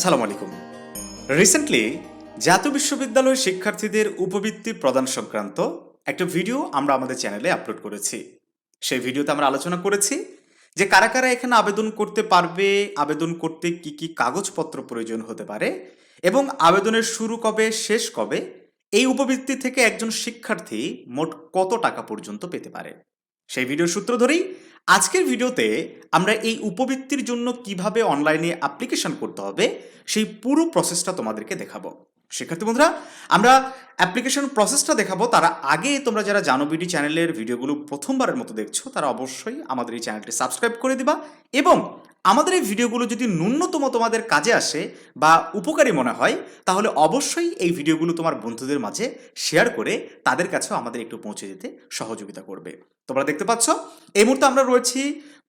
আসসালামু আলাইকুম। রিসেন্টলি জাতীয় বিশ্ববিদ্যালয়ের শিক্ষার্থীদের উপবৃত্তি প্রদান সংক্রান্ত একটা ভিডিও আমরা আমাদের চ্যানেলে আপলোড করেছি। সেই ভিডিওতে আমরা আলোচনা করেছি যে কারা কারা এখানে আবেদন করতে পারবে, আবেদন করতে কি কি কাগজপত্র প্রয়োজন হতে পারে এবং আবেদনের শুরু কবে, শেষ কবে, এই উপবৃত্তি থেকে একজন শিক্ষার্থী মোট কত টাকা পর্যন্ত পেতে পারে? সেই ভিডিওর সূত্র ধরেই আজকের ভিডিওতে আমরা এই উপবৃত্তির জন্য কীভাবে অনলাইনে অ্যাপ্লিকেশন করতে হবে, সেই পুরো প্রসেসটা তোমাদেরকে দেখাবো। শিক্ষার্থী বন্ধুরা, আমরা অ্যাপ্লিকেশন প্রসেসটা দেখাবো। তার আগে তোমরা যারা জানো বিডি চ্যানেলের ভিডিওগুলো প্রথমবারের মতো দেখছ, তারা অবশ্যই আমাদের এই চ্যানেলটি সাবস্ক্রাইব করে দিবা এবং আমাদের এই ভিডিওগুলো যদি ন্যূনতম তোমাদের কাজে আসে বা উপকারী মনে হয়, তাহলে অবশ্যই এই ভিডিওগুলো তোমার বন্ধুদের মাঝে শেয়ার করে তাদের কাছেও আমাদের একটু পৌঁছে যেতে সহযোগিতা করবে। তোমরা দেখতে পাচ্ছ, এই মুহূর্তে আমরা রয়েছি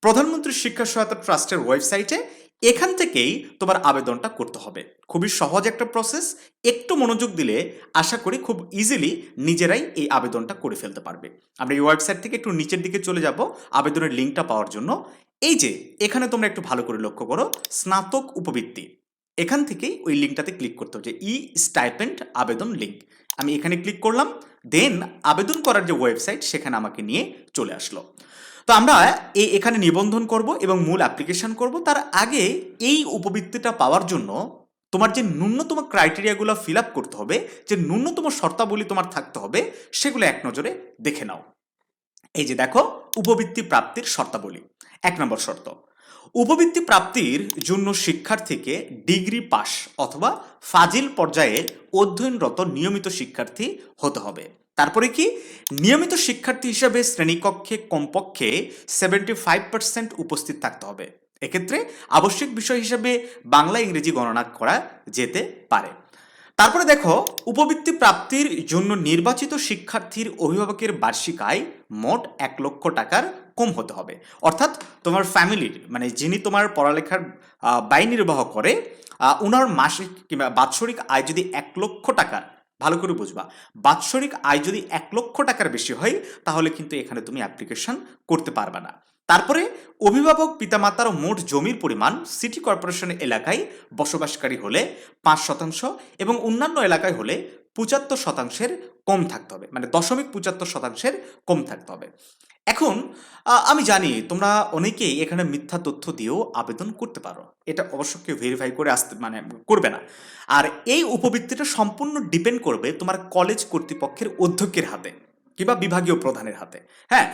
প্রধানমন্ত্রী শিক্ষা সহায়তা ট্রাস্টের ওয়েবসাইটে। এখান থেকেই তোমার আবেদনটা করতে হবে। খুবই সহজ একটা প্রসেস, একটু মনোযোগ দিলে আশা করি খুব ইজিলি নিজেরাই এই আবেদনটা করে ফেলতে পারবে। আমরা এই ওয়েবসাইট থেকে একটু নিচের দিকে চলে যাব, আবেদনের লিঙ্কটা পাওয়ার জন্য। এই যে, এখানে তোমরা একটু ভালো করে লক্ষ্য করো, স্নাতক উপবৃত্তি। এখান থেকেই ওই লিঙ্কটাতে ক্লিক করতে হবে যে, ই স্টাইপেন্ড আবেদন লিঙ্ক। আমি এখানে ক্লিক করলাম, দেন আবেদন করার যে ওয়েবসাইট, সেখানে আমাকে নিয়ে চলে আসলো। তো আমরা এই এখানে নিবন্ধন করব এবং মূল অ্যাপ্লিকেশন করব। তার আগে এই উপবৃত্তিটা পাওয়ার জন্য তোমার যে ন্যূনতম ক্রাইটেরিয়াগুলো ফিল আপ করতে হবে, যে ন্যূনতম শর্তাবলী তোমার থাকতে হবে, সেগুলো এক নজরে দেখে নাও। এই যে দেখো, উপবৃত্তি প্রাপ্তির শর্তাবলী। এক নম্বর শর্ত। উপবৃত্তি প্রাপ্তির জন্য শিক্ষার্থীকে ডিগ্রি পাস অথবা ফাজিল পর্যায়ে অধ্যয়নরত নিয়মিত শিক্ষার্থী হতে হবে। তারপরে কি? নিয়মিত শিক্ষার্থী হিসেবে শ্রেণীকক্ষে কমপক্ষে সেভেন্টি ফাইভ পার্সেন্ট উপস্থিত থাকতে হবে। এক্ষেত্রে আবশ্যিক বিষয় হিসেবে বাংলা ইংরেজি গণনা করা যেতে পারে। তারপরে দেখো, উপবৃত্তি প্রাপ্তির জন্য নির্বাচিত শিক্ষার্থীর অভিভাবকের বার্ষিক আয় মোট এক লক্ষ টাকার কম হতে হবে। অর্থাৎ তোমার ফ্যামিলির মানে যিনি তোমার পড়ালেখার ব্যয় নির্বাহ করে ওনার মাসিক কিংবা বাৎসরিক আয় যদি এক লক্ষ টাকার, ভালো করে বুঝবা, বাৎসরিক আয় যদি এক লক্ষ টাকার বেশি হয়, তাহলে কিন্তু এখানে তুমি অ্যাপ্লিকেশন করতে পারবে না। তারপরে অভিভাবক পিতামাতার মোট জমির পরিমাণ সিটি কর্পোরেশন এলাকায় বসবাসকারী হলে পাঁচ শতাংশ এবং অন্যান্য এলাকায় হলে পঁচাত্তর শতাংশের কম থাকতে হবে মানে দশমিক পঁচাত্তর শতাংশের কম থাকতে হবে। এখন আমি জানি তোমরা অনেকেই এখানে মিথ্যা তথ্য দিয়েও আবেদন করতে পারো, এটা অবশ্য কেউ ভেরিফাই করে আসতে মানে করবে না। আর এই উপবৃত্তিটা সম্পূর্ণ ডিপেন্ড করবে তোমার কলেজ কর্তৃপক্ষের অধ্যক্ষের হাতে কিংবা বিভাগীয় প্রধানের হাতে। হ্যাঁ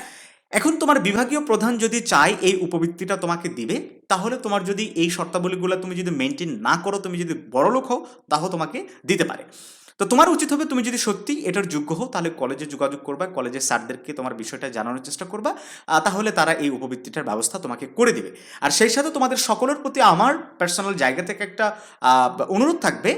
এখন তোমার বিভাগীয় প্রধান যদি চায় এই উপবৃত্তিটা তোমাকে দিবে, তাহলে তোমার যদি এই শর্তাবলীগুলো তুমি যদি মেনটেন না করো, তুমি যদি বড় লোক হও তাহলে তোমাকে দিতে পারে। তো তোমার উচিত হবে তুমি যদি সত্যি এটার যোগ্য হও, তাহলে কলেজে যোগাযোগ করবা, কলেজের স্যারদেরকে তোমার বিষয়টা জানানোর চেষ্টা করবা তাহলে তারা এই উপবৃত্তিটার ব্যবস্থা তোমাকে করে দিবে। আর সেই সাথে তোমাদের সকলের প্রতি আমার পার্সোনাল জায়গা থেকে একটা অনুরোধ থাকবে,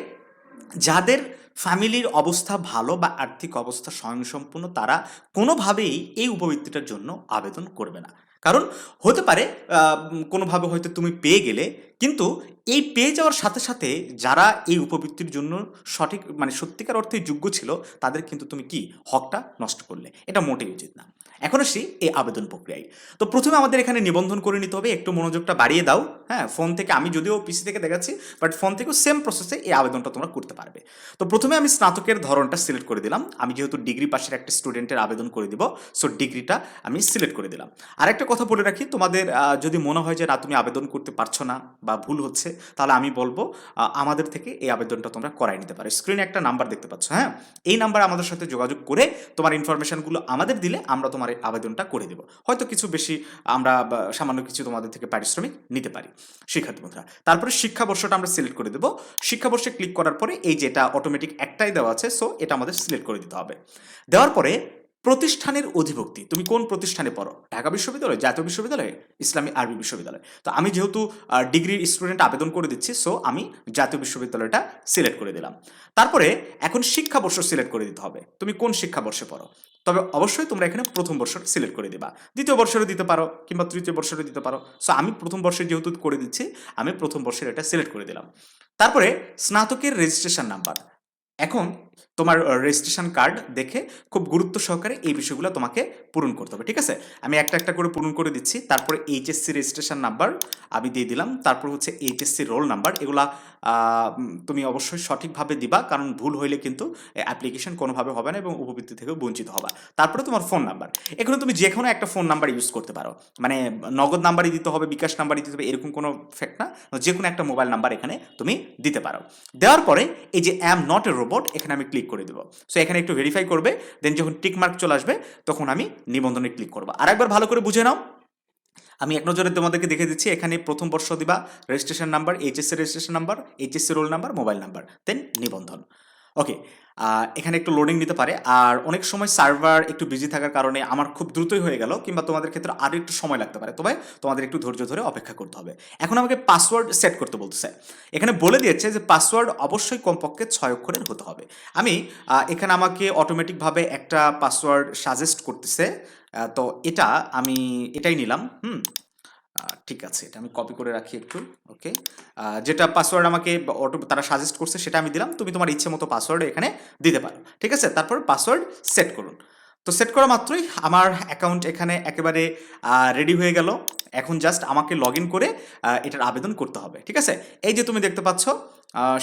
যাদের ফ্যামিলির অবস্থা ভালো বা আর্থিক অবস্থা স্বয়ংসম্পূর্ণ, তারা কোনোভাবেই এই উপবৃত্তিটার জন্য আবেদন করবে না। কারণ হতে পারে কোনোভাবে হয়তো তুমি পেয়ে গেলে, কিন্তু এই পেয়ে যাওয়ার সাথে সাথে যারা এই উপবৃত্তির জন্য সঠিক মানে সত্যিকার অর্থে যোগ্য ছিল, তাদের কিন্তু তুমি কি? হকটা নষ্ট করলে। এটা মোটেই উচিত না। এখন আসি এই আবেদন প্রক্রিয়ায়। তো প্রথমে আমাদের এখানে নিবন্ধন করে নিতে হবে, একটু মনোযোগটা বাড়িয়ে দাও। হ্যাঁ ফোন থেকে আমি যদিও পিসি থেকে দেখাচ্ছি বাট ফোন থেকেও সেম প্রসেসে এই আবেদনটা তোমরা করতে পারবে। তো প্রথমে আমি স্নাতকের ধরনটা সিলেক্ট করে দিলাম। আমি যেহেতু ডিগ্রি পাশের একটা স্টুডেন্টের আবেদন করে দিব সো ডিগ্রিটা আমি সিলেক্ট করে দিলাম। আরেকটা কথা বলে রাখি, তোমাদের যদি মনে হয় যে না, তুমি আবেদন করতে পারছ না বা ভুল হচ্ছে, তাহলে আমি বলব আমাদের থেকে এই আবেদনটা তোমরা করাই নিতে পারো। স্ক্রিনে একটা নাম্বার দেখতে পাচ্ছ হ্যাঁ? এই নাম্বার আমাদের সাথে যোগাযোগ করে তোমার ইনফরমেশনগুলো আমাদের দিলে আমরা তোমার এই আবেদনটা করে দেবো। হয়তো কিছু বেশি আমরা সামান্য কিছু তোমাদের থেকে পারিশ্রমিক নিতে পারি। শিক্ষার্থী বন্ধুরা, তারপরে শিক্ষাবর্ষটা আমরা সিলেক্ট করে দেবো। শিক্ষাবর্ষে ক্লিক করার পরে এই যেটা অটোমেটিক একটাই দেওয়া আছে সো এটা আমাদের সিলেক্ট করে দিতে হবে। দেওয়ার পরে প্রতিষ্ঠানের অধিভুক্তি। তুমি কোন প্রতিষ্ঠানে পড়ো? ঢাকা বিশ্ববিদ্যালয়, জাতীয় বিশ্ববিদ্যালয়, ইসলামী আরবি বিশ্ববিদ্যালয়। তো আমি যেহেতু ডিগ্রি স্টুডেন্ট আবেদন করে দিচ্ছি সো আমি জাতীয় বিশ্ববিদ্যালয়টা সিলেক্ট করে দিলাম। তারপরে এখন শিক্ষাবর্ষ সিলেক্ট করে দিতে হবে। তুমি কোন শিক্ষাবর্ষে পড়ো? তবে অবশ্যই তোমরা এখানে প্রথম বর্ষ সিলেক্ট করে দিবা। দ্বিতীয় বর্ষেরও দিতে পারো, কিংবা তৃতীয় বর্ষেরও দিতে পারো। সো আমি প্রথম বর্ষে যেহেতু করে দিচ্ছি, আমি প্রথম বর্ষের এটা সিলেক্ট করে দিলাম। তারপরে স্নাতকের রেজিস্ট্রেশন নাম্বার এখন তোমার রেজিস্ট্রেশন কার্ড দেখে খুব গুরুত্ব সহকারে এই বিষয়গুলো তোমাকে পূরণ করতে হবে, ঠিক আছে? আমি একটা একটা করে পূরণ করে দিচ্ছি, তারপরে এইচএসসি রেজিস্ট্রেশন নাম্বার আমি দিয়ে দিলাম, তারপর হচ্ছে এইচএসসি রোল নাম্বার এগুলা তুমি অবশ্যই সঠিকভাবে দিবা, কারণ ভুল হইলে কিন্তু অ্যাপ্লিকেশন কোনোভাবে হবে না এবং উপবৃত্তি থেকে বঞ্চিত হবা। তারপরে তোমার ফোন নাম্বার এখানে তুমি যে কোনো একটা ফোন নাম্বার ইউজ করতে পারো মানে নগদ নাম্বারই দিতে হবে, বিকাশ নাম্বারই দিতে হবে, এরকম কোনো ফ্যাক্ট না, যে কোনো একটা মোবাইল নাম্বার এখানে তুমি দিতে পারো। দেওয়ার পরে এই যে অ্যাম নট এ রোবট এখানে আমি ক্লিক করে দেবো। সো এখানে একটু ভেরিফাই করবে দেন যখন টিকমার্ক চলে আসবে, তখন আমি নিবন্ধনে ক্লিক করব। আর একবার ভালো করে বুঝে নাও। আমি এক নজরে তোমাদেরকে দেখে দিচ্ছি, এখানে প্রথম বর্ষ দিবা registration number HSC registration number HSC roll number mobile number দেন নিবন্ধন। ওকে এখানে একটু লোডিং নিতে পারে। আর অনেক সময় সার্ভার একটু বিজি থাকার কারণে আমার খুব দ্রুতই হয়ে গেল, কিংবা তোমাদের ক্ষেত্রে আরও একটু সময় লাগতে পারে। তবে তোমাদের একটু ধৈর্য ধরে অপেক্ষা করতে হবে। এখন আমাকে পাসওয়ার্ড সেট করতে বলতেছে। এখানে বলে দিয়েছে যে পাসওয়ার্ড অবশ্যই কমপক্ষে ছয় অক্ষরের হতে হবে। আমি এখানে আমাকে অটোমেটিকভাবে একটা পাসওয়ার্ড সাজেস্ট করতেছে। তো এটা আমি, এটাই নিলাম। হুম ঠিক আছে, এটা আমি কপি করে রাখি একটু ওকে যেটা পাসওয়ার্ড আমাকে অটো তারা সাজেস্ট করছে, সেটা আমি দিলাম, তুমি তোমার ইচ্ছে মতো পাসওয়ার্ড এখানে দিতে পারো, ঠিক আছে? তারপর পাসওয়ার্ড সেট করুন। তো সেট করা মাত্রই আমার অ্যাকাউন্ট এখানে একেবারে রেডি হয়ে গেল। এখন জাস্ট আমাকে লগ করে এটার আবেদন করতে হবে, ঠিক আছে? এই যে তুমি দেখতে পাচ্ছ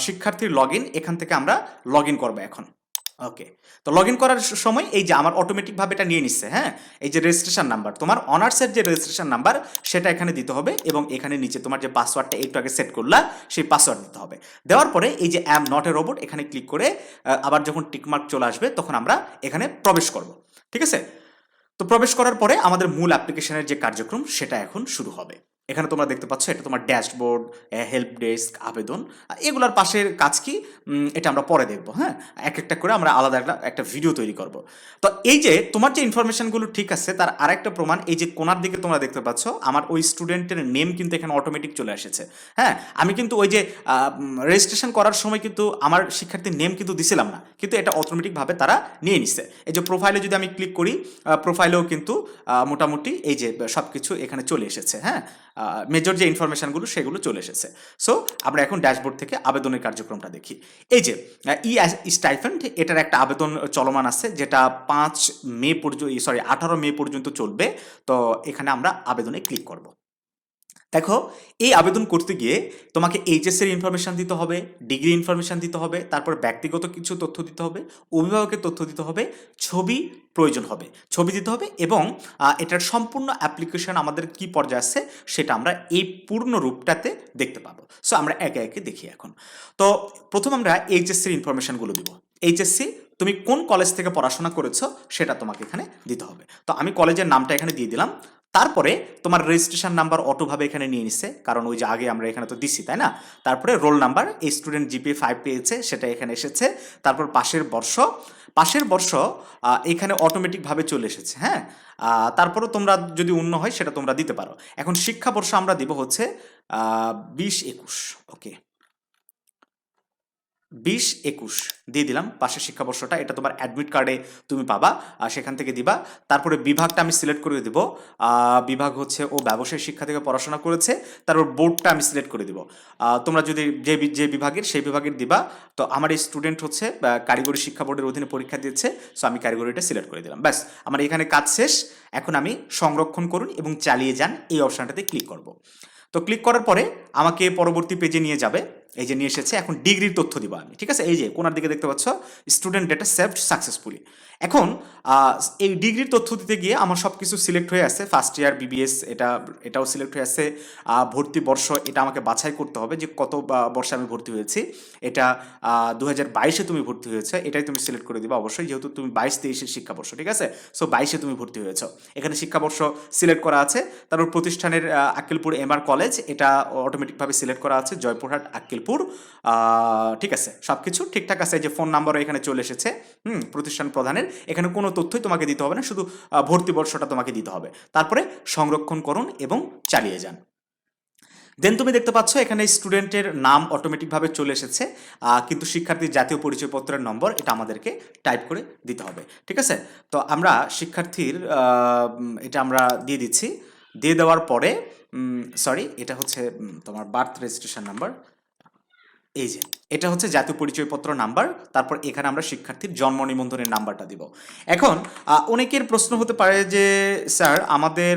শিক্ষার্থীর লগ এখান থেকে আমরা লগ ইন করব এখন। ওকে তো লগ ইন করার সময় এই যে আমার অটোমেটিকভাবে এটা নিয়ে নিচ্ছে হ্যাঁ? এই যে রেজিস্ট্রেশন নাম্বার তোমার অনার্সের যে রেজিস্ট্রেশন নাম্বার সেটা এখানে দিতে হবে এবং এখানে নিচে তোমার যে পাসওয়ার্ডটা একটু আগে সেট করলা, সেই পাসওয়ার্ড দিতে হবে। দেওয়ার পরে এই যে অ্যাম নট এ রোবট এখানে ক্লিক করে আবার যখন টিকমার্ক চলে আসবে, তখন আমরা এখানে প্রবেশ করব। ঠিক আছে? তো প্রবেশ করার পরে আমাদের মূল অ্যাপ্লিকেশনের যে কার্যক্রম, সেটা এখন শুরু হবে। এখানে তোমরা দেখতে পাচ্ছ, এটা তোমার ড্যাশবোর্ড হেল্প ডেস্ক, আবেদন। এগুলার পাশের কাজ কি? এটা আমরা পরে দেখব হ্যাঁ? এক একটা করে আমরা আলাদা একটা একটা ভিডিও তৈরি করব। তো এই যে তোমার যে ইনফরমেশনগুলো ঠিক আছে, তার আরেকটা প্রমাণ, এই যে কোনার দিকে তোমরা দেখতে পাচ্ছ, আমার ওই স্টুডেন্টের নেম কিন্তু এখানে অটোমেটিক চলে এসেছে হ্যাঁ? আমি কিন্তু ওই যে রেজিস্ট্রেশন করার সময় কিন্তু আমার শিক্ষার্থীর নেম কিন্তু দিছিলাম না, কিন্তু এটা অটোমেটিকভাবে তারা নিয়ে নিছে। এই যে প্রোফাইলে যদি আমি ক্লিক করি প্রোফাইলেও কিন্তু মোটামুটি এই যে সব কিছু এখানে চলে এসেছে হ্যাঁ? মেজর যে ইনফরমেশানগুলো সেগুলো চলে এসেছে। সো আমরা এখন ড্যাশবোর্ড থেকে আবেদনের কার্যক্রমটা দেখি। এই যে ই স্টাইফেন্ড এটার একটা আবেদন চলমান আছে, যেটা পাঁচ মে পর্যন্ত সরি আঠারো মে পর্যন্ত চলবে। তো এখানে আমরা আবেদনে ক্লিক করব। দেখো, এই আবেদন করতে গিয়ে তোমাকে এইচএস এর ইনফরমেশন দিতে হবে ডিগ্রি ইনফরমেশন দিতে হবে, তারপর ব্যক্তিগত কিছু তথ্য দিতে হবে, অভিভাবকের তথ্য দিতে হবে, ছবি প্রয়োজন হবে। ছবি দিতে হবে এবং এটার সম্পূর্ণ অ্যাপ্লিকেশন আমাদের কি পর্যায়ে আছে সেটা আমরা এই পূর্ণ রূপটাতে দেখতে পাবো। সো আমরা একে একে দেখি এখন। তো, প্রথম আমরা এইচএসসির ইনফরমেশনগুলো দিব। এইচএসসি তুমি কোন কলেজ থেকে পড়াশোনা করেছ সেটা তোমাকে এখানে দিতে হবে। তো, আমি কলেজের নামটা এখানে দিয়ে দিলাম। তারপরে তোমার রেজিস্ট্রেশন নাম্বার অটোভাবে এখানে নিয়ে নিচ্ছে কারণ ওই যে আগে আমরা এখানে তো দিছি তাই না? তারপরে রোল নাম্বার এই স্টুডেন্ট জিপি ফাইভ পেয়েছে সেটা এখানে এসেছে। তারপর পাশের বর্ষ পাশের বর্ষ এখানে অটোমেটিকভাবে চলে এসেছে হ্যাঁ? আহ, তারপরেও তোমরা যদি অন্য হয় সেটা তোমরা দিতে পারো। এখন শিক্ষাবর্ষ আমরা দিব হচ্ছে বিশ একুশ ওকে বিশ একুশ দিয়ে দিলাম পাশের শিক্ষাবর্ষটা। এটা তোমার অ্যাডমিট কার্ডে তুমি পাবা, আর সেখান থেকে দিবা। তারপরে বিভাগটা আমি সিলেক্ট করে দিব। বিভাগ হচ্ছে ও ব্যবসায় শিক্ষা থেকে পড়াশোনা করেছে তারপর বোর্ডটা আমি সিলেক্ট করে দিব। তোমরা যদি যে যে বিভাগের, সেই বিভাগের দিবা। তো আমার এই স্টুডেন্ট হচ্ছে কারিগরি শিক্ষা বোর্ডের অধীনে পরীক্ষা দিয়েছে সো আমি কারিগরিটা সিলেক্ট করে দিলাম। ব্যাস, আমার এখানে কাজ শেষ। এখন আমি সংরক্ষণ করুন এবং চালিয়ে যান। এই অপশানটাতে ক্লিক করব। তো ক্লিক করার পরে আমাকে পরবর্তী পেজে নিয়ে যাবে। এই যে নিয়ে এসেছে, এখন ডিগ্রির তথ্য দিব আমি, ঠিক আছে? এই যে, কোনার দিকে দেখতে পাচ্ছ স্টুডেন্ট ডেটা সেভড সাকসেসফুলি এখন এই ডিগ্রির তথ্য দিতে গিয়ে আমার সব কিছু সিলেক্ট হয়ে আছে ফার্স্ট ইয়ার বিবিএস এটা, এটাও সিলেক্ট হয়ে আছে ভর্তি বর্ষ, এটা আমাকে বাছাই করতে হবে যে কত বর্ষে আমি ভর্তি হয়েছি। এটা দু হাজার বাইশে তুমি ভর্তি হয়েছে, এটাই তুমি সিলেক্ট করে দিবা অবশ্যই, যেহেতু তুমি বাইশ তেইশের শিক্ষাবর্ষ, ঠিক আছে? সো বাইশে তুমি ভর্তি হয়েছ। এখানে শিক্ষাবর্ষ সিলেক্ট করা আছে, তারপর প্রতিষ্ঠানের আক্কেলপুর এমআর কলেজ এটা অটোমেটিকভাবে সিলেক্ট করা আছে, জয়পুরহাট আক্কেলপুর আহ, ঠিক আছে সব কিছু ঠিকঠাক আছে যে ফোন নাম্বারও এখানে চলে এসেছে হুম প্রতিষ্ঠান প্রধানের এখানে কোনো তথ্যই তোমাকে দিতে হবে না শুধু ভর্তি বর্ষটা তোমাকে দিতে হবে। তারপরে সংরক্ষণ করুন এবং চালিয়ে যান। দেন তুমি দেখতে পাচ্ছ এখানে স্টুডেন্টের নাম অটোমেটিকভাবে চলে এসেছে কিন্তু শিক্ষার্থীর জাতীয় পরিচয়পত্রের নম্বর এটা আমাদেরকে টাইপ করে দিতে হবে ঠিক আছে? তো আমরা শিক্ষার্থীর এটা আমরা দিয়ে দিচ্ছি দিয়ে দেওয়ার পরে সরি এটা হচ্ছে তোমার বার্থ রেজিস্ট্রেশন নাম্বার এই যে, এটা হচ্ছে জাতীয় পরিচয়পত্র নাম্বার, তারপর এখানে আমরা শিক্ষার্থীর জন্ম নিবন্ধনের নাম্বারটা দিব। এখন অনেকের প্রশ্ন হতে পারে যে, স্যার, আমাদের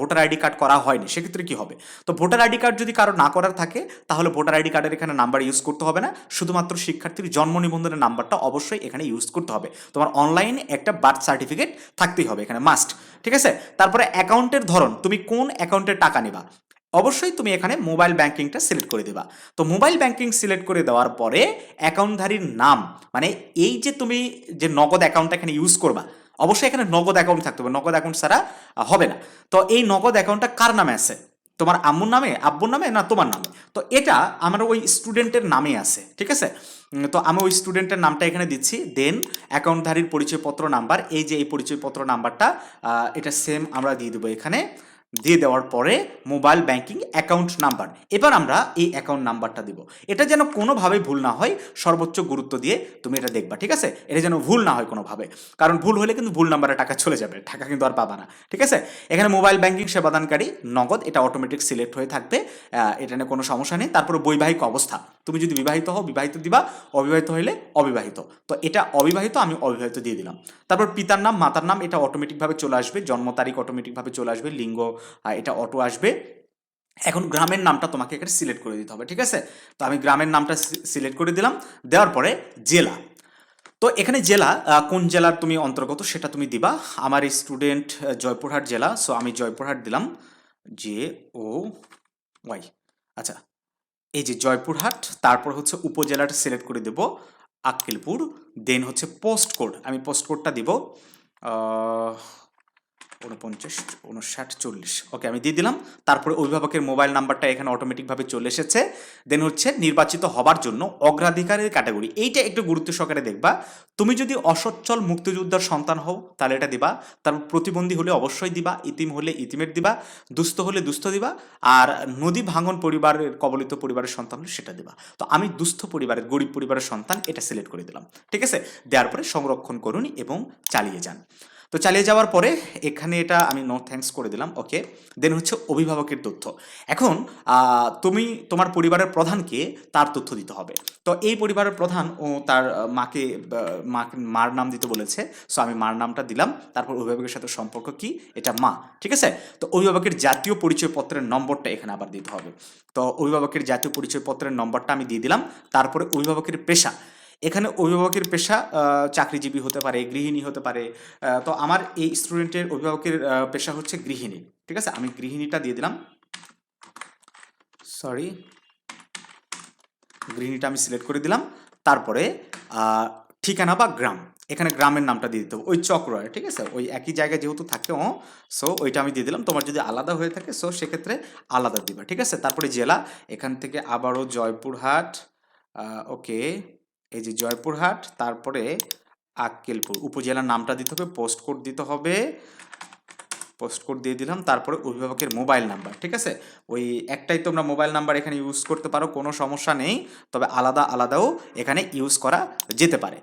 ভোটার আইডি কার্ড করা হয়নি, সেক্ষেত্রে কি হবে? তো ভোটার আইডি কার্ড যদি কারও না করার থাকে, তাহলে ভোটার আইডি কার্ডের এখানে নাম্বার ইউজ করতে হবে না, শুধুমাত্র শিক্ষার্থীর জন্ম নিবন্ধনের নাম্বারটা অবশ্যই এখানে ইউজ করতে হবে। তোমার অনলাইনে একটা বার্থ সার্টিফিকেট থাকতেই হবে এখানে, মাস্ট, ঠিক আছে? তারপরে অ্যাকাউন্টের ধরন, তুমি কোন অ্যাকাউন্টের টাকা নিবা? অবশ্যই তুমি এখানে মোবাইল ব্যাংকিংটা সিলেক্ট করে দেবা। তো মোবাইল ব্যাংকিং সিলেক্ট করে দেওয়ার পরে অ্যাকাউন্টধারীর নাম মানে এই যে তুমি যে নগদ অ্যাকাউন্টটা এখানে ইউজ করবা, অবশ্যই এখানে নগদ অ্যাকাউন্ট থাকতে হবে। নগদ অ্যাকাউন্ট ছাড়া হবে না। তো এই নগদ অ্যাকাউন্টটা কার নামে আছে? তোমার আম্মুর নামে, আব্বুর নামে না তোমার নামে? তো এটা আমার ওই স্টুডেন্টের নামে আছে, ঠিক আছে? তো আমি ওই স্টুডেন্টের নামটা এখানে দিচ্ছি। দেন অ্যাকাউন্টধারীর পরিচয়পত্র নাম্বার এই যে এই পরিচয়পত্র নাম্বারটা এটা সেম আমরা দিয়ে দেবো এখানে। দিয়ে দেওয়ার পরে মোবাইল ব্যাংকিং অ্যাকাউন্ট নাম্বার এবার আমরা এই অ্যাকাউন্ট নাম্বারটা দিব। এটা যেন কোনোভাবেই ভুল না হয়, সর্বোচ্চ গুরুত্ব দিয়ে তুমি এটা দেখবা, ঠিক আছে? এটা যেন ভুল না হয় কোনোভাবে। কারণ ভুল হলে কিন্তু ভুল নাম্বারে টাকা চলে যাবে, টাকা কিন্তু আর পাবা না, ঠিক আছে? এখানে মোবাইল ব্যাংকিং সেবাদানকারী নগদ, এটা অটোমেটিক সিলেক্ট হয়ে থাকবে এটা নিয়ে কোনো সমস্যা নেই। তারপরে বৈবাহিক অবস্থা। তুমি যদি বিবাহিত হও, বিবাহিত দিবা, অবিবাহিত হইলে অবিবাহিত। তো এটা অবিবাহিত, আমি অবিবাহিত দিয়ে দিলাম। তারপর পিতার নাম, মাতার নাম, এটা অটোমেটিকভাবে চলে আসবে। জন্ম তারিখ অটোমেটিকভাবে চলে আসবে, লিঙ্গ এটা অটো আসবে। এখন গ্রামের নামটা তোমাকে এখানে সিলেক্ট করে দিতে হবে, ঠিক আছে? তো আমি গ্রামের নামটা সিলেক্ট করে দিলাম। দেওয়ার পরে জেলা। তো এখানে জেলা কোন জেলার তুমি অন্তর্গত সেটা তুমি দিবা। আমার স্টুডেন্ট জয়পুরহাট জেলা সো আমি জয়পুরহাট দিলাম। জে ও ওয়াই আচ্ছা এই যে জয়পুরহাট, তারপর হচ্ছে উপজেলাটা সিলেক্ট করে দেব, আক্কেলপুর দেন হচ্ছে পোস্ট কোড আমি পোস্ট কোডটা দিব উনপঞ্চাশ উনষাট চল্লিশ। ওকে আমি দিয়ে দিলাম। তারপরে অভিভাবকের মোবাইল নাম্বারটা এখানে অটোমেটিকভাবে চলে এসেছে। দেন হচ্ছে নির্বাচিত হবার জন্য অগ্রাধিকারের ক্যাটাগরি এইটা একটু গুরুত্ব সহকারে দেখবা। তুমি যদি অসচ্ছল মুক্তিযোদ্ধার সন্তান হও, তাহলে এটা দিবা। তারপর প্রতিবন্ধী হলে অবশ্যই দিবা। ইতিম হলে ইতিমের দিবা। দুস্থ হলে দুস্থ দিবা। আর নদী ভাঙন পরিবারের, কবলিত পরিবারের সন্তান হলে সেটা দিবা। তো আমি দুস্থ পরিবারের, গরিব পরিবারের সন্তান এটা সিলেক্ট করে দিলাম। ঠিক আছে? দেওয়ার পরে সংরক্ষণ করুন এবং চালিয়ে যান। তো চালিয়ে যাওয়ার পরে এখানে এটা আমি নো থ্যাঙ্কস করে দিলাম ওকে দেন হচ্ছে অভিভাবকের তথ্য। এখন তুমি, তোমার পরিবারের প্রধানকে তার তথ্য দিতে হবে। তো এই পরিবারের প্রধান ও তার মাকে মাকে মার নাম দিতে বলেছে। সো আমি মার নামটা দিলাম। তারপর অভিভাবকের সাথে সম্পর্ক কি? এটা মা, ঠিক আছে? তো অভিভাবকের জাতীয় পরিচয়পত্রের নম্বরটা এখানে আবার দিতে হবে। তো অভিভাবকের জাতীয় পরিচয়পত্রের নম্বরটা আমি দিয়ে দিলাম। তারপরে অভিভাবকের পেশা। এখানে অভিভাবকের পেশা চাকরিজীবী হতে পারে, গৃহিণী হতে পারে তো আমার এই স্টুডেন্টের অভিভাবকের পেশা হচ্ছে গৃহিণী। ঠিক আছে? আমি গৃহিণীটা দিয়ে দিলাম। সরি গৃহিণীটা আমি সিলেক্ট করে দিলাম। তারপরে ঠিকানা বা গ্রাম। এখানে গ্রামের নামটা দিয়ে দিতে হবে। ওই চক্রয়, ঠিক আছে? ওই একই জায়গায় যেহেতু থাকে ও সো ওইটা আমি দিয়ে দিলাম। তোমার যদি আলাদা হয়ে থাকে সো সেক্ষেত্রে আলাদা দিবা। ঠিক আছে? তারপরে জেলা। এখান থেকে আবারও জয়পুরহাট ওকে এই যে জয়পুরহাট তারপরে আক্কেলপুর উপজেলার নামটা দিতে হবে পোস্ট কোড দিতে হবে পোস্ট কোড দিয়ে দিলাম, তারপরে অভিভাবকের মোবাইল নাম্বার ঠিক আছে? ওই একটাই তোমরা মোবাইল নাম্বার এখানে ইউজ করতে পারো, কোনো সমস্যা নেই, তবে আলাদা আলাদাও এখানে ইউজ করা যেতে পারে।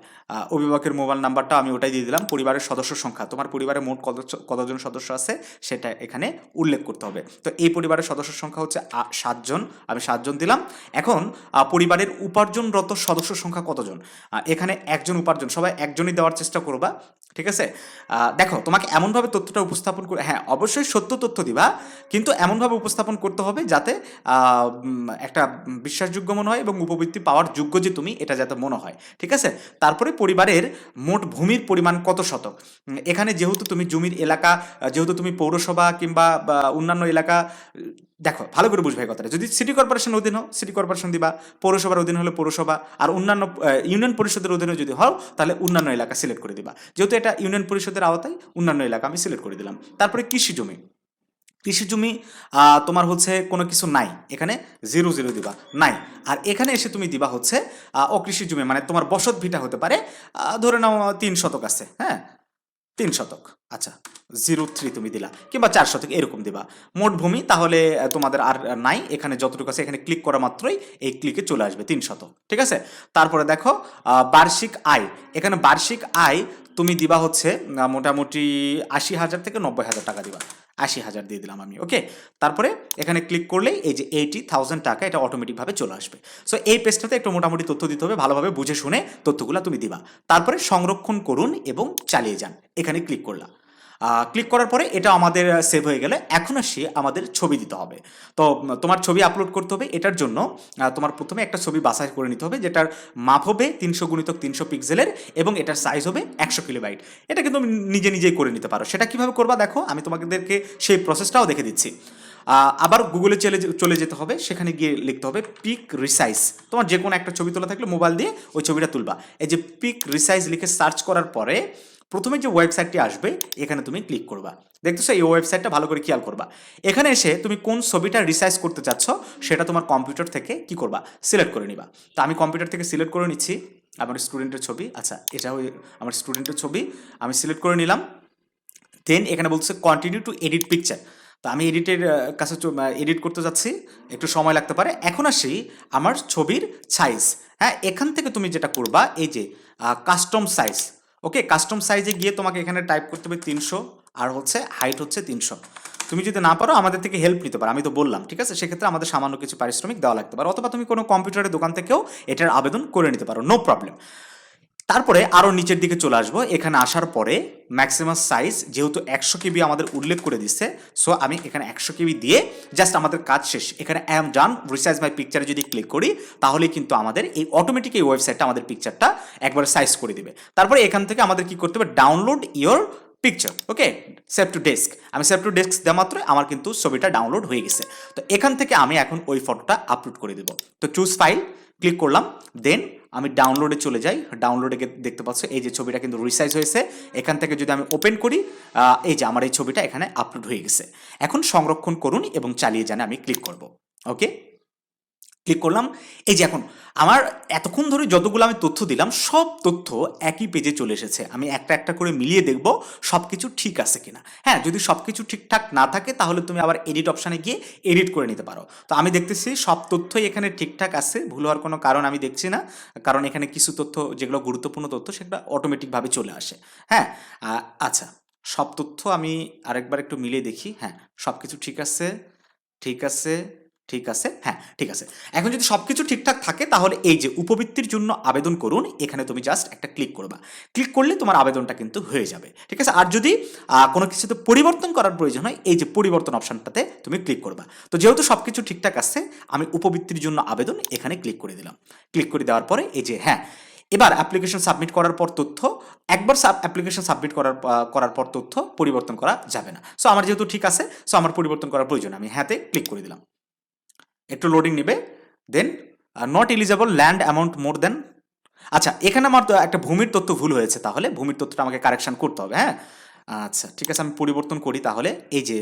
অভিভাবকের মোবাইল নাম্বারটা আমি ওটাই দিয়ে দিলাম, পরিবারের সদস্য সংখ্যা, তোমার পরিবারে মোট কত কতজন সদস্য আছে, সেটা এখানে উল্লেখ করতে হবে। তো এই পরিবারের সদস্য সংখ্যা হচ্ছে সাতজন, আমি সাতজন দিলাম। এখন পরিবারের উপার্জনরত সদস্য সংখ্যা কতজন? এখানে একজন উপার্জন, সবাই একজনই দেওয়ার চেষ্টা করবা, ঠিক আছে? দেখো, তোমাকে এমনভাবে তথ্যটা উপস্থাপন করে হ্যাঁ অবশ্যই সত্য তথ্য দিবা, কিন্তু এমনভাবে উপস্থাপন করতে হবে যাতে একটা বিশ্বাসযোগ্য মনে হয় এবং উপবৃত্তি পাওয়ার যোগ্য যে তুমি, এটা যাতে মনে হয়, ঠিক আছে? তারপরে পরিবারের মোট ভূমির পরিমাণ কত শতক? এখানে যেহেতু তুমি জমির এলাকা যেহেতু তুমি পৌরসভা কিংবা অন্যান্য এলাকা দেখো, ভালো করে বুঝবে কথাটা। যদি সিটি কর্পোরেশন অধীন হও সিটি কর্পোরেশন দিবা, পৌরসভার অধীন হলে পৌরসভা, আর অন্যান্য ইউনিয়ন পরিষদের অধীনে যদি হও, তাহলে অন্যান্য এলাকা সিলেক্ট করে দিবা। যেহেতু এটা ইউনিয়ন পরিষদের আওতায়, অন্যান্য এলাকা আমি সিলেক্ট করে দিলাম। তারপরে কৃষি জমি। কৃষি জমি তোমার হচ্ছে কোনো কিছু নাই। এখানে জিরো জিরো দিবা। নাই। আর এখানে এসে তুমি দিবা হচ্ছে অকৃষি জমি। মানে তোমার বসত ভিটা হতে পারে ধরে নাও তিন শতক আছে হ্যাঁ? তিন শতক। আচ্ছা জিরো থ্রি তুমি দিলা, কিংবা চার শতক, এরকম দিবা। মোট ভূমি তাহলে তোমাদের আর নাই, এখানে যতটুকু আছে, এখানে ক্লিক করা মাত্রই এই ক্লিকে চলে আসবে তিন শতক, ঠিক আছে? তারপরে দেখো বার্ষিক আয়। এখানে বার্ষিক আয় তুমি দিবা হচ্ছে মোটামুটি আশি হাজার থেকে নব্বই হাজার টাকা দিবা। আশি হাজার দিয়ে দিলাম আমি ওকে তারপরে এখানে ক্লিক করলেই এই যে এইটি থাউজেন্ড টাকা এটা অটোমেটিকভাবে চলে আসবে। সো এই পেজটাতে একটু মোটামুটি তথ্য দিতে হবে, ভালোভাবে বুঝে শুনে তথ্যগুলো তুমি দিবা। তারপরে সংরক্ষণ করুন এবং চালিয়ে যান। এখানে ক্লিক করলাম। ক্লিক করার পরে এটা আমাদের সেভ হয়ে গেলে এখন আসি আমাদের ছবি দিতে হবে। তো তোমার ছবি আপলোড করতে হবে, এটার জন্য তোমার প্রথমে একটা ছবি বাছাই করে নিতে হবে, যেটার মাপ হবে তিনশো গুণিতক তিনশো পিক্সেলের এবং এটার সাইজ হবে একশো কিলোবাইট এটা কিন্তু নিজে নিজেই করে নিতে পারো। সেটা কীভাবে করবা দেখো, আমি তোমাদেরকে সেই প্রসেসটাও দেখে দিচ্ছি। আবার গুগলে চলে চলে যেতে হবে, সেখানে গিয়ে লিখতে হবে পিক রিসাইজ তোমার যে কোনো একটা ছবি তোলা থাকলে মোবাইল দিয়ে ওই ছবিটা তুলবা। এই যে পিক রিসাইজ লিখে সার্চ করার পরে প্রথমে যে ওয়েবসাইটটি আসবে, এখানে তুমি ক্লিক করবা। দেখতেছো এই ওয়েবসাইটটা ভালো করে খেয়াল করবা। এখানে এসে তুমি কোন ছবিটা রিসাইজ করতে চাচ্ছ, সেটা তোমার কম্পিউটার থেকে কি করবা? সিলেক্ট করে নিবা। তো আমি কম্পিউটার থেকে সিলেক্ট করে নিচ্ছি, আমার স্টুডেন্টের ছবি। আচ্ছা এটা আমার স্টুডেন্টের ছবি, আমি সিলেক্ট করে নিলাম। দেন এখানে বলছে কন্টিনিউ টু এডিট পিকচার তো আমি এডিটের কাছে এডিট করতে যাচ্ছি, একটু সময় লাগতে পারে। এখন আসি আমার ছবির সাইজ হ্যাঁ এখান থেকে তুমি যেটা করবা, এই যে কাস্টম সাইজ ওকে কাস্টম সাইজে গিয়ে তোমাকে এখানে টাইপ করতে হবে তিনশো, আর হচ্ছে হাইট হচ্ছে তিনশো। তুমি যদি না পারো, আমাদের থেকে হেল্প নিতে পারো, আমি তো বললাম, ঠিক আছে? সেক্ষেত্রে আমাদের সামান্য কিছু পারিশ্রমিক দেওয়া লাগতে পারে, অথবা তুমি কোনো কম্পিউটারের দোকান থেকেও এটার আবেদন করে নিতে পারো নো প্রবলেম তারপরে আরও নিচের দিকে চলে আসব। এখানে আসার পরে ম্যাক্সিমাম সাইজ যেহেতু একশো কেবি আমাদের উল্লেখ করে দিচ্ছে সো আমি এখানে একশো কেবি দিয়ে জাস্ট আমাদের কাজ শেষ। এখানে আই অ্যাম ডান রিসাইজ মাই পিকচারে যদি ক্লিক করি, তাহলে কিন্তু আমাদের এই অটোমেটিক এই ওয়েবসাইটটা আমাদের পিকচারটা একবারে সাইজ করে দিবে। তারপরে এখান থেকে আমাদের কি করতে হবে? Download your picture okay save to desk আমি সেভ টু ডেস্ক দেওয়া মাত্র, আমার কিন্তু ছবিটা ডাউনলোড হয়ে গেছে। তো এখান থেকে আমি এখন ওই ফটোটা আপলোড করে দেবো। তো চুজ ফাইল ক্লিক করলাম দেন আমি ডাউনলোডে চলে যাই। ডাউনলোডে দেখতে পাচ্ছ, এই যে ছবিটা কিন্তু রিসাইজ হয়েছে। এখান থেকে যদি আমি ওপেন করি এই যে আমার এই ছবিটা এখানে আপলোড হয়ে গেছে। এখন সংরক্ষণ করুন এবং চালিয়ে যান আমি ক্লিক করব। ওকে ক্লিক করলাম। এই যে এখন, আমার এতক্ষণ ধরে যতগুলো আমি তথ্য দিলাম, সব তথ্য একই পেজে চলে এসেছে। আমি একটা একটা করে মিলিয়ে দেখব সব কিছু ঠিক আছে কিনা। হ্যাঁ যদি সব কিছু ঠিকঠাক না থাকে, তাহলে তুমি আবার এডিট অপশানে গিয়ে এডিট করে নিতে পারো। তো আমি দেখতেছি সব তথ্যই এখানে ঠিকঠাক আছে, ভুল হওয়ার কোনো কারণ আমি দেখছি না। কারণ এখানে কিছু তথ্য, যেগুলো গুরুত্বপূর্ণ তথ্য, সেগুলো অটোমেটিকভাবে চলে আসে। হ্যাঁ আচ্ছা সব তথ্য আমি আরেকবার একটু মিলিয়ে দেখি। হ্যাঁ সব কিছু ঠিক আছে ঠিক আছে। ঠিক আছে? হ্যাঁ ঠিক আছে। এখন যদি সব কিছু ঠিকঠাক থাকে, তাহলে এই যে উপবৃত্তির জন্য আবেদন করুন, এখানে তুমি জাস্ট একটা ক্লিক করবা। ক্লিক করলে তোমার আবেদনটা কিন্তু হয়ে যাবে। ঠিক আছে? আর যদি কোনো কিছুতে পরিবর্তন করার প্রয়োজন হয়, এই যে পরিবর্তন অপশনটাতে তুমি ক্লিক করবা। তো যেহেতু সব কিছু ঠিকঠাক আছে, আমি উপবৃত্তির জন্য আবেদন এখানে ক্লিক করে দিলাম। ক্লিক করে দেওয়ার পরে এই যে হ্যাঁ এবার অ্যাপ্লিকেশন সাবমিট করার পর তথ্য, একবার সাব অ্যাপ্লিকেশন সাবমিট করার করার পর তথ্য পরিবর্তন করা যাবে না। সো আমার যেহেতু ঠিক আছে সো আমার পরিবর্তন করার প্রয়োজন, আমি হ্যাঁতে ক্লিক করে দিলাম। একটু লোডিং নেবে then not eligible loan amount more than আচ্ছা এখানে আমার তো একটা ভূমির তথ্য ভুল হয়েছে তাহলে, ভূমির তথ্যটা আমাকে কারেকশান করতে হবে হ্যাঁ? আচ্ছা ঠিক আছে, আমি পরিবর্তন করি তাহলে, এই যে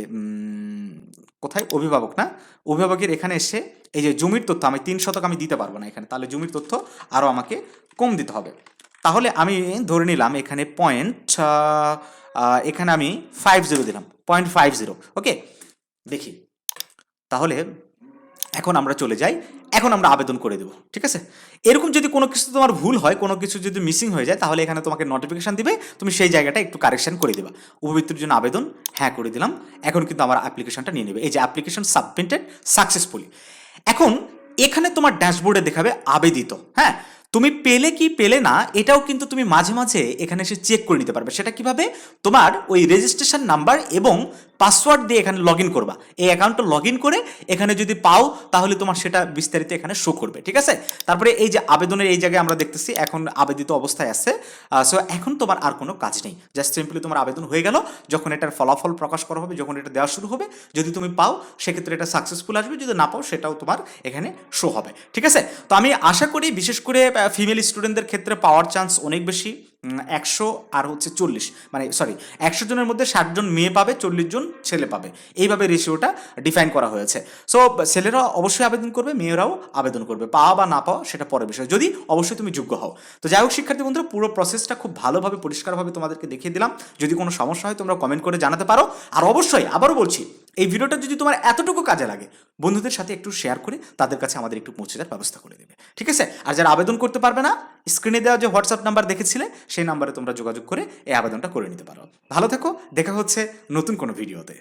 কোথায়? অভিভাবক, না? অভিভাবকের এখানে এসে, এই যে জমির তথ্য, আমি তিন শতক আমি দিতে পারব না এখানে, তাহলে জমির তথ্য আরও আমাকে কম দিতে হবে। তাহলে আমি ধরে নিলাম এখানে পয়েন্ট এখানে আমি ফাইভ জিরো দিলাম পয়েন্ট ফাইভ জিরো ওকে দেখি, তাহলে এখন আমরা চলে যাই, এখন আমরা আবেদন করে দেবো, ঠিক আছে? এরকম যদি কোনো কিছু তোমার ভুল হয়, কোনো কিছু যদি মিসিং হয়ে যায়, তাহলে এখানে তোমাকে নোটিফিকেশান দিবে, তুমি সেই জায়গাটা একটু কারেকশন করে দেবা। উপবৃত্তির জন্য আবেদন হ্যাঁ করে দিলাম। এখন কিন্তু আমার অ্যাপ্লিকেশনটা নিয়ে নেবে। এই যে অ্যাপ্লিকেশন সাবমিটেড সাকসেসফুলি এখন এখানে তোমার ড্যাশবোর্ডে দেখাবে আবেদিত হ্যাঁ? তুমি পেলে কি পেলে না, এটাও কিন্তু তুমি মাঝে মাঝে এখানে এসে চেক করে নিতে পারবে। সেটা কীভাবে? তোমার ওই রেজিস্ট্রেশন নাম্বার এবং পাসওয়ার্ড দিয়ে এখানে লগ ইন করবা। এই অ্যাকাউন্টটা লগ ইন করে এখানে যদি পাও, তাহলে তোমার সেটা বিস্তারিত এখানে শো করবে, ঠিক আছে? তারপরে এই যে আবেদনের এই জায়গায় আমরা দেখতেছি, এখন আবেদিত অবস্থায় আছে। সো এখন তোমার আর কোনো কাজ নেই। জাস্ট সিম্পলি তোমার আবেদন হয়ে গেল, যখন এটার ফলাফল প্রকাশ করা হবে, যখন এটা দেওয়া শুরু হবে, যদি তুমি পাও, সেক্ষেত্রে এটা সাকসেসফুল আসবে, যদি না পাও, সেটাও তোমার এখানে শো হবে, ঠিক আছে? তো আমি আশা করি, বিশেষ করে ফিমেল স্টুডেন্টদের ক্ষেত্রে পাওয়ার চান্স অনেক বেশি। একশো আর হচ্ছে চল্লিশ। মানে সরি একশো জনের মধ্যে ষাট জন মেয়ে পাবে, চল্লিশ জন ছেলে পাবে। এইভাবে রেশিওটা ডিফাইন করা হয়েছে। সো ছেলেরা অবশ্যই আবেদন করবে, মেয়েরাও আবেদন করবে, পাওয়া বা না পাওয়া সেটা পরের বিষয়। যদি অবশ্যই তুমি যোগ্য হও। তো যাই হোক, শিক্ষার্থী বন্ধুরা, পুরো প্রসেসটা খুব ভালোভাবে, পরিষ্কারভাবে তোমাদেরকে দেখিয়ে দিলাম। যদি কোনো সমস্যা হয়, তোমরা কমেন্ট করে জানাতে পারো। আর অবশ্যই আবারও বলছি, এই ভিডিওটা যদি তোমার এতটুকু কাজে লাগে, বন্ধুদের সাথে একটু শেয়ার করে তাদের কাছে আমাদের একটু পৌঁছে দেওয়ার ব্যবস্থা করে দেবে। ঠিক আছে? আর যারা আবেদন করতে পারবে না স্ক্রিনে দেওয়া যে হোয়াটসঅ্যাপ নাম্বার দেখেছিলে সেই নাম্বারে তোমরা যোগাযোগ করে এই আবেদনটা করে নিতে পারো। ভালো থেকো, দেখা হচ্ছে নতুন কোনো ভিডিওতে।